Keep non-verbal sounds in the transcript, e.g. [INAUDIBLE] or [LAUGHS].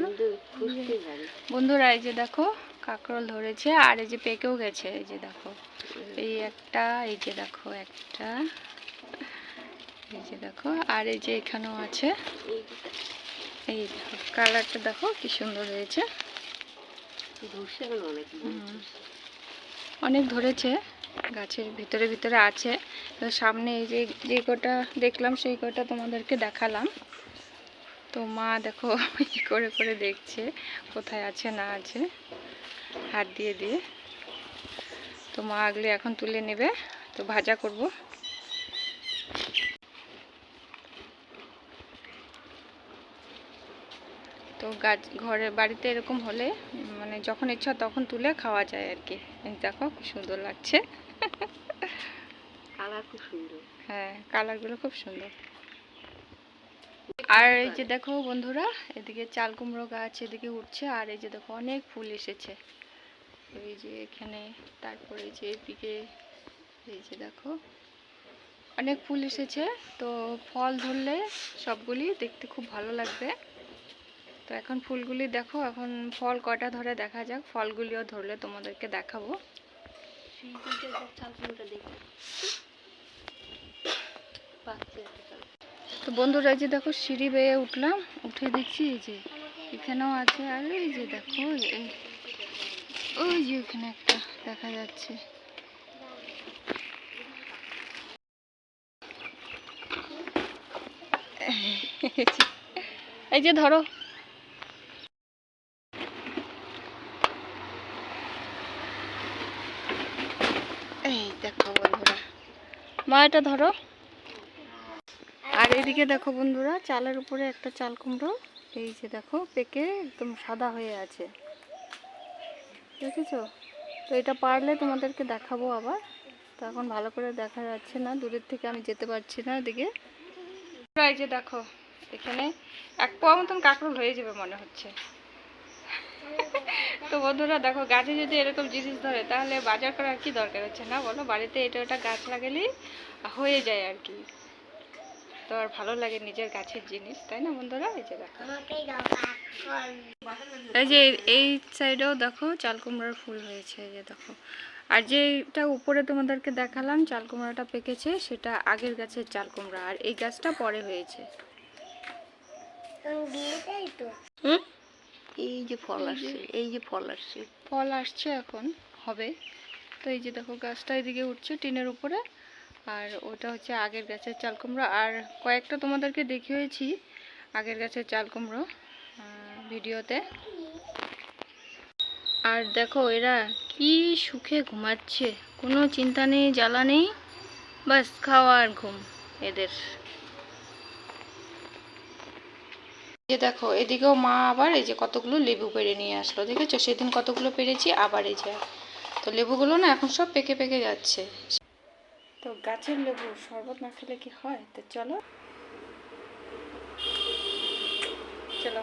না? বন্ধুরা এই যে দেখো কাঁকরোল ধরেছে আর এই যে পেকেও গেছে এই যে দেখো। এই একটা এই যে দেখো একটা এই যে দেখো আর এই যে এখানেও আছে। এই দেখো কালারটা দেখো কি সুন্দর হয়েছে। অনেক ধরেছে। গাছের ভিতরে ভিতরে আছে। সামনে এই যে যে কটা দেখলাম সেই কটা তোমাদেরকে দেখালাম। তো মা দেখো [LAUGHS] কি করে করে দেখছে কোথায় আছে না আছে হাত দিয়ে দিয়ে। তো মা আগলে এখন তুলে নেবে তো ভাজা করব। তো গাছ ঘরে বাড়িতে এরকম হলে মানে যখন ইচ্ছা তখন তুলে খাওয়া যায় আর কি। দেখো কি সুন্দর লাগছে। [LAUGHS] কালার খুব সুন্দর। হ্যাঁ কালারগুলো খুব সুন্দর। আর এই যে দেখো বন্ধুরা, এদিকে চাল কুমড়ো গাছ এদিকে উঠছে, আর এই যে দেখো অনেক ফুল এসেছে। এই যে এখানে, তারপরে যে এদিকে, এই যে দেখো, অনেক ফুল এসেছে। তো ফল ধরলে সবগুলি দেখতে খুব ভালো লাগবে। তো এখন ফুলগুলি দেখো, এখন ফল কটা ধরে দেখা যাক, ফলগুলিও ধরলে তোমাদেরকে দেখাবো সেই দুইটা চাল কুমড়োটা দেখি পাচ্ছে একটা চাল তো বন্ধুরা যে দেখো সিঁড়ি বেয়ে উঠলাম, উঠে দেখছি এই যে এখানেও আছে, আর এই যে দেখো, এই ওই যে ওখানে একটা দেখা যাচ্ছে। [LAUGHS] এই যে ধরো। এই দেখো বন্ধুরা মা এটা ধরো। আর এদিকে দেখো বন্ধুরা, চালের উপরে একটা চাল কুমড়ো। এই যে দেখো, পেকে একদম সাদা হয়ে আছে। দেখেছ? তো এটা পারলে তোমাদেরকে দেখাবো আবার। তো এখন ভালো করে দেখা যাচ্ছে না, দূরের থেকে আমি যেতে পারছি না এদিকে। এই যে দেখো, এখানে এক পোয়া মতন কাঁকড়োল হয়ে যাবে মনে হচ্ছে। তো বন্ধুরা, দেখো, গাছে যদি এরকম জিনিস ধরে, তাহলে বাজার করার কি দরকার হচ্ছে না? বলো, বাড়িতে এটা ওটা গাছ লাগালেই হয়ে যায় আর কি। তো আর ভালো লাগে নিজের গাছের জিনিস তাই না বন্ধুরা? এই যে দেখো। এই যে এই সাইডেও দেখো চাল কুমড়ার ফুল হয়েছে এই যে দেখো। আর যেটা উপরে তোমাদেরকে দেখালাম চাল কুমড়াটা পেকেছে সেটা আগের গাছের চাল কুমড়া আর এই গাছটা পরে হয়েছে। হুম? এই যে ফল আসছে এই যে ফল আসছে। ফল আসছে এখন হবে। তো এই যে দেখো গাছটা এদিকে উঠছে টিনের উপরে। আর ওটা হচ্ছে আগের গাছের চাল কুমড়ো। আর কয়েকটা তোমাদেরকে দেখিয়েছি আগের গাছের চাল কুমড়ো ভিডিওতে। আর দেখো, এরা কি সুখে ঘুমাচ্ছে। কোনো চিন্তা নেই, জ্বালা নেই। বাস খাওয়া আর ঘুম এদের। যে দেখো, এদিকেও মা আবার এই যে কতগুলো লেবু পেড়ে নিয়ে আসলো, দেখেছ? সেদিন কতগুলো পেরেছি আবার এই যে। তো লেবুগুলো না এখন সব পেকে পেকে যাচ্ছে। গাছের লেবু শরবত না খেলে কি হয়? তো চলো। চলো।